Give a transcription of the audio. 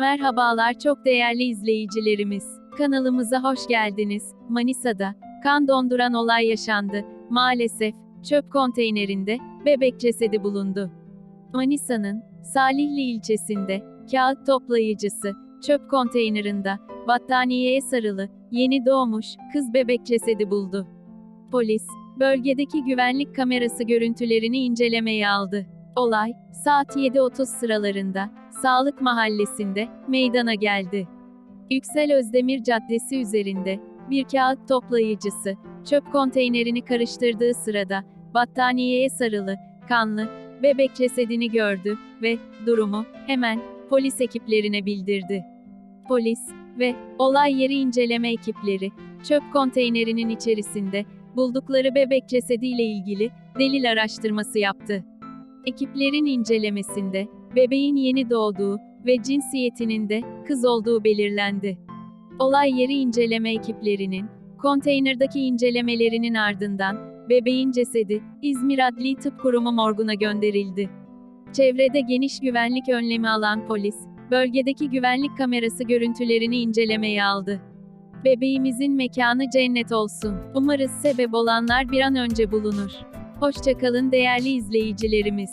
Merhabalar çok değerli izleyicilerimiz. Kanalımıza hoş geldiniz. Manisa'da kan donduran olay yaşandı. Maalesef çöp konteynerinde bebek cesedi bulundu. Manisa'nın Salihli ilçesinde kağıt toplayıcısı çöp konteynerinde battaniyeye sarılı yeni doğmuş kız bebek cesedi buldu. Polis bölgedeki güvenlik kamerası görüntülerini incelemeye aldı. Olay saat 7.30 sıralarında Sağlık Mahallesi'nde meydana geldi. Yüksel Özdemir Caddesi üzerinde bir kağıt toplayıcısı çöp konteynerini karıştırdığı sırada battaniyeye sarılı, kanlı bebek cesedini gördü ve durumu hemen polis ekiplerine bildirdi. Polis ve olay yeri inceleme ekipleri çöp konteynerinin içerisinde buldukları bebek cesediyle ilgili delil araştırması yaptı. Ekiplerin incelemesinde bebeğin yeni doğduğu ve cinsiyetinin de kız olduğu belirlendi. Olay yeri inceleme ekiplerinin konteynerdaki incelemelerinin ardından bebeğin cesedi İzmir Adli Tıp Kurumu morguna gönderildi. Çevrede geniş güvenlik önlemi alan polis, bölgedeki güvenlik kamerası görüntülerini incelemeye aldı. Bebeğimizin mekanı cennet olsun. Umarız sebep olanlar bir an önce bulunur. Hoşçakalın değerli izleyicilerimiz.